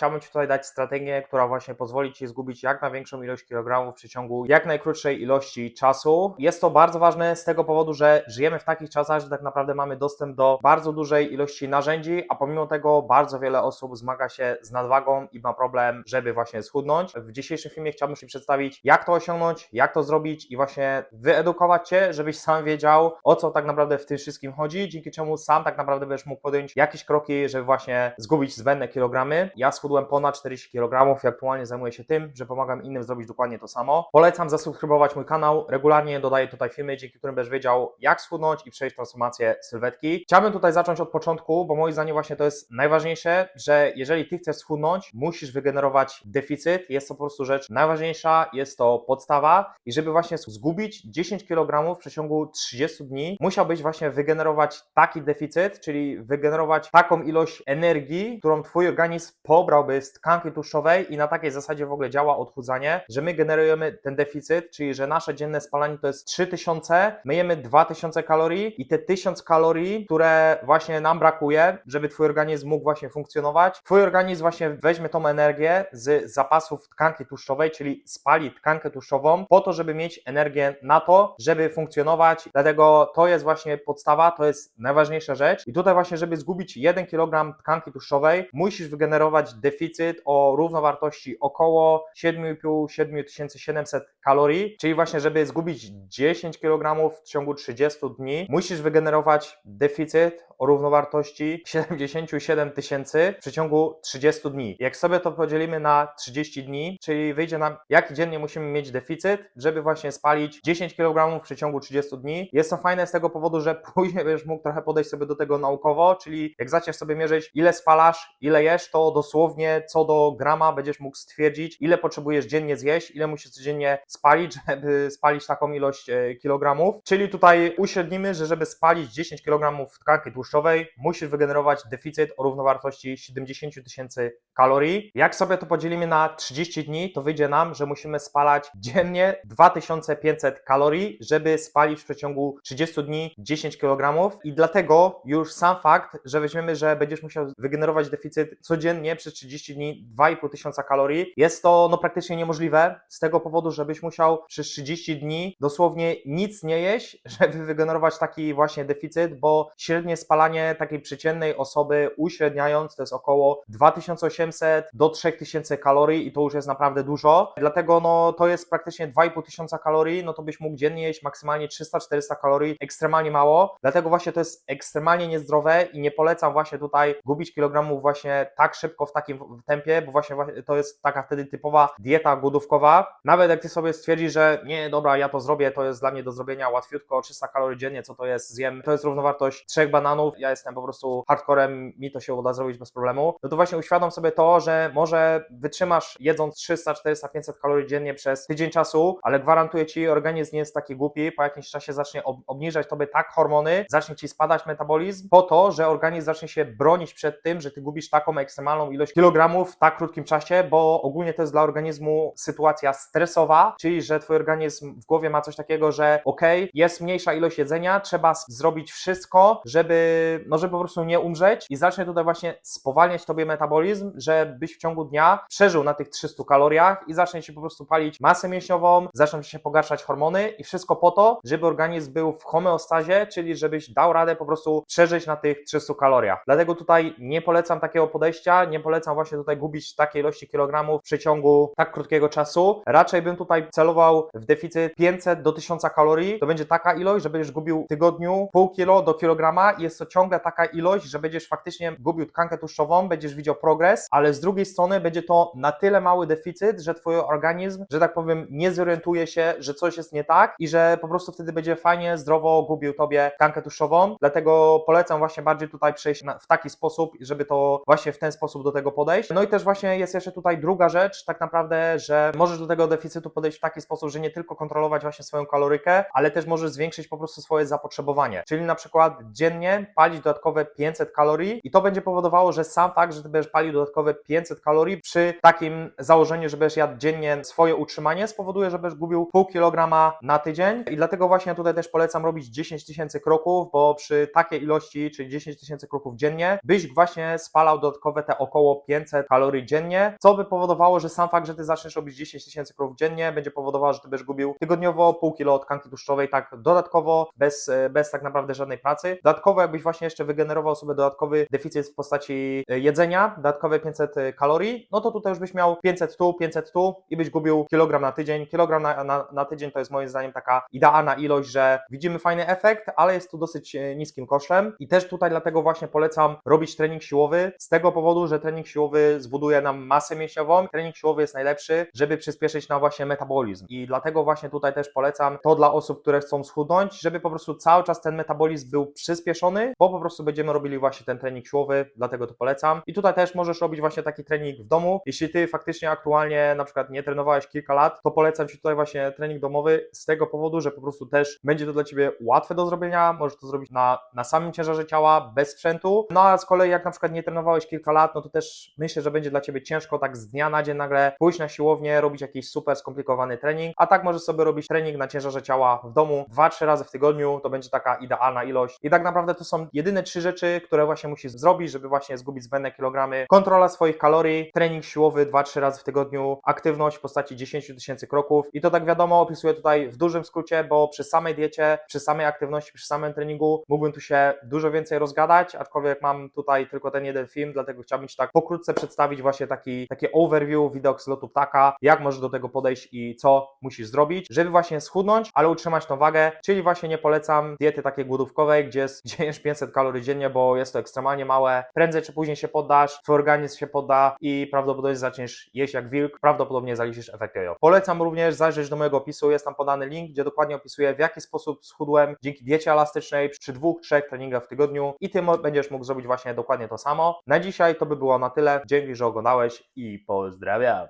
chciałbym Ci tutaj dać strategię, która właśnie pozwoli Ci zgubić jak największą ilość kilogramów w przeciągu jak najkrótszej ilości czasu. Jest to bardzo ważne z tego powodu, że żyjemy w takich czasach, że tak naprawdę mamy dostęp do bardzo dużej ilości narzędzi, a pomimo tego bardzo wiele osób zmaga się z nadwagą i ma problem, żeby właśnie schudnąć. W dzisiejszym filmie chciałbym Ci przedstawić, jak to osiągnąć, jak to zrobić i właśnie wyedukować Cię, żebyś sam wiedział, o co tak naprawdę w tym wszystkim chodzi, dzięki czemu sam tak naprawdę będziesz mógł podjąć jakieś kroki, żeby właśnie zgubić zbędne kilogramy. Ja schudłem ponad 40 kg i aktualnie zajmuję się tym, że pomagam innym zrobić dokładnie to samo. Polecam zasubskrybować mój kanał, regularnie dodaję tutaj filmy, dzięki którym będziesz wiedział, jak schudnąć i przejść transformację sylwetki. Chciałbym tutaj zacząć od początku, bo moim zdaniem właśnie to jest najważniejsze, że jeżeli Ty chcesz schudnąć, musisz wygenerować deficyt, jest to po prostu rzecz najważniejsza, jest to podstawa i żeby właśnie zgubić 10 kg w przeciągu 30 dni, musiałbyś właśnie wygenerować taki deficyt, czyli wygenerować taką ilość energii, którą Twój organizm pobrałby z tkanki tłuszczowej i na takiej zasadzie w ogóle działa odchudzanie, że my generujemy ten deficyt, czyli że nasze dzienne spalanie to jest 3000, my jemy 2000 kalorii i te 1000 kalorii, które właśnie nam brakuje, żeby Twój organizm mógł właśnie funkcjonować, Twój organizm właśnie weźmie tą energię z zapasów tkanki tłuszczowej, czyli spali tkankę tłuszczową po to, żeby mieć energię na to, żeby funkcjonować, dlatego to jest właśnie podstawa, to jest najważniejsza rzecz. I tutaj właśnie, żeby zgubić 1 kg tkanki tłuszczowej, musisz wygenerować deficyt o równowartości około 7,5-7700 kalorii, czyli właśnie, żeby zgubić 10 kg w ciągu 30 dni, musisz wygenerować deficyt o równowartości 77 tysięcy w przeciągu 30 dni. Jak sobie to podzielimy na 30 dni, czyli wyjdzie nam, jaki dziennie musimy mieć deficyt, żeby właśnie spalić 10 kg w przeciągu 30 dni. Jest to fajne z tego powodu, że później będziesz mógł trochę podejść sobie do tego naukowo, czyli jak zaczniesz sobie mierzyć, ile spalasz, ile jesz, to dosłownie co do grama będziesz mógł stwierdzić, ile potrzebujesz dziennie zjeść, ile musisz codziennie spalić, żeby spalić taką ilość e, kilogramów. Czyli tutaj uśrednimy, że żeby spalić 10 kg tkanki tłuszczowej, musisz wygenerować deficyt o równowartości 70 tysięcy kalorii. Jak sobie to podzielimy na 30 dni, to wyjdzie nam, że musimy spalać dziennie 2500 kalorii, żeby spalić w przeciągu 30 dni 10 kg. I dlatego już sam fakt, że weźmiemy, że będziesz musiał wygenerować deficyt codziennie przez 30 dni 2500 kalorii, jest to no praktycznie niemożliwe z tego powodu, żebyś musiał przez 30 dni dosłownie nic nie jeść, żeby wygenerować taki właśnie deficyt, bo średnie spalanie takiej przeciętnej osoby uśredniając to jest około 2800 do 3000 kalorii i to już jest naprawdę dużo. Dlatego no to jest praktycznie 2500 kalorii, no to byś mógł dziennie jeść maksymalnie 300-400 kalorii, ekstremalnie mało. Dlatego właśnie to jest ekstremalnie niezdrowe i nie polecam właśnie tutaj gubić kilogramów właśnie tak szybko w takim tempie, bo właśnie to jest taka wtedy typowa dieta głodówkowa. Nawet jak ty sobie stwierdzisz, że nie, dobra, ja to zrobię, to jest dla mnie do zrobienia łatwiutko, 300 kalorii dziennie, co to jest, zjem, to jest równowartość trzech bananów, ja jestem po prostu hardcorem, mi to się uda zrobić bez problemu, no to właśnie uświadom sobie to, że może wytrzymasz jedząc 300, 400, 500 kalorii dziennie przez tydzień czasu, ale gwarantuję Ci, organizm nie jest taki głupi, po jakimś czasie zacznie ob- obniżać Tobie tak hormony, zacznie Ci spadać metabolizm, po to, że organizm zacznie się bronić przed tym, że Ty gubisz taką ekstremalną ilość kilogramów w tak krótkim czasie, bo ogólnie to jest dla organizmu sytuacja stresowa, czyli że Twój organizm w głowie ma coś takiego, że ok, jest mniejsza ilość jedzenia, trzeba zrobić wszystko, żeby, no żeby po prostu nie umrzeć i zacznie tutaj właśnie spowalniać Tobie metabolizm, żebyś w ciągu dnia przeżył na tych 300 kaloriach i zacznie Ci po prostu palić masę mięśniową, zaczną się pogarszać hormony i wszystko po to, żeby organizm był w homeostazie, czyli żebyś dał radę po prostu przeżyć na tych 300 kaloriach. Dlatego tutaj nie polecam takiego podejścia, nie polecam właśnie tutaj gubić takiej ilości kilogramów w przeciągu tak krótkiego czasu. Raczej bym tutaj celował w deficyt 500 do 1000 kalorii. To będzie taka ilość, że będziesz gubił w tygodniu pół kilo do kilograma i jest to ciągle taka ilość, że będziesz faktycznie gubił tkankę tłuszczową, będziesz widział progres, ale z drugiej strony będzie to na tyle mały deficyt, że twój organizm, że tak powiem, nie zorientuje się, że coś jest nie tak i że po prostu wtedy będzie fajnie, zdrowo gubił tobie tkankę tłuszczową. Dlatego polecam właśnie bardziej tutaj przejść na, w taki sposób, żeby to właśnie w ten sposób do tego podejść. No i też właśnie jest jeszcze tutaj druga rzecz, tak naprawdę, że możesz do tego deficytu podejść w taki sposób, że nie tylko kontrolować właśnie swoją kalorykę, ale też możesz zwiększyć po prostu swoje zapotrzebowanie. Czyli na przykład dziennie palić dodatkowe 500 kalorii i to będzie powodowało, że sam fakt, że ty będziesz palił dodatkowe 500 kalorii przy takim założeniu, że będziesz jadł dziennie swoje utrzymanie, spowoduje, że będziesz gubił pół kilograma na tydzień i dlatego właśnie tutaj też polecam robić 10 tysięcy kroków, bo przy takiej ilości, czyli 10 tysięcy kroków dziennie, byś właśnie spalał dodatkowe te około 500 kalorii dziennie, co by powodowało, że sam fakt, że ty zaczniesz robić 10 tysięcy kroków dziennie, będzie powodowało, że ty będziesz gubił tygodniowo pół kilo tkanki tłuszczowej, tak dodatkowo, bez, bez tak naprawdę żadnej pracy. Dodatkowo, jakbyś właśnie jeszcze wygenerował sobie dodatkowy deficyt w postaci e, jedzenia, dodatkowe 500 kalorii, no to tutaj już byś miał 500 tu, 500 tu i byś gubił kilogram na tydzień. Kilogram na, na, na tydzień to jest moim zdaniem taka idealna ilość, że widzimy fajny efekt, ale jest tu dosyć e, niskim kosztem i też tutaj dlatego właśnie polecam robić trening siłowy z tego powodu, że trening siłowy zbuduje nam masę mięśniową. Trening siłowy jest najlepszy, żeby przyspieszyć nam właśnie metabolizm i dlatego właśnie tutaj też polecam to dla osób, które chcą schudnąć, żeby po prostu cały czas ten metabolizm był przyspieszony, bo po prostu będziemy robili właśnie ten trening siłowy, dlatego to polecam. I tutaj też możesz robić właśnie taki trening w domu. Jeśli ty faktycznie aktualnie na przykład nie trenowałeś kilka lat, to polecam ci tutaj właśnie trening domowy z tego powodu, że po prostu też będzie to dla ciebie łatwe do zrobienia, możesz to zrobić na, na samym ciężarze ciała, bez sprzętu. No a z kolei jak na przykład nie trenowałeś kilka lat, no to też myślę, że będzie dla ciebie ciężko tak z dnia na dzień nagle pójść na siłownię, robić jakiś super skomplikowany trening, a tak możesz sobie robić trening na ciężarze ciała w domu 2-3 razy w tygodniu, to będzie taka idealna ilość. I tak naprawdę to są jedyne trzy rzeczy, które właśnie musisz zrobić, żeby właśnie zgubić zbędne kilogramy. Kontrola swoich kalorii, trening siłowy 2-3 razy w tygodniu, aktywność w postaci 10 tysięcy kroków. I to tak wiadomo, opisuję tutaj w dużym skrócie, bo przy samej diecie, przy samej aktywności, przy samym treningu mógłbym tu się dużo więcej rozgadać, aczkolwiek mam tutaj tylko ten jeden film, dlatego chciałbym Ci tak pokrótce przedstawić właśnie taki, takie overview, widok z lotu ptaka, jak możesz do tego podejść i co musisz zrobić, żeby właśnie schudnąć, ale utrzymać tą wagę, czyli właśnie nie polecam diety takiej głodówkowej, gdzie, jest- gdzie jesz 500 kalorii dziennie, bo jest to ekstremalnie małe, prędzej czy później się poddasz, twój organizm się podda i prawdopodobnie zaczniesz jeść jak wilk, prawdopodobnie zaliczysz efekt jojo. Polecam również zajrzeć do mojego opisu, jest tam podany link, gdzie dokładnie opisuję w jaki sposób schudłem dzięki diecie elastycznej przy dwóch, trzech treningach w tygodniu i ty będziesz mógł zrobić właśnie dokładnie to samo. Na dzisiaj to by było na tyle, dzięki, że oglądałeś i pozdrawiam.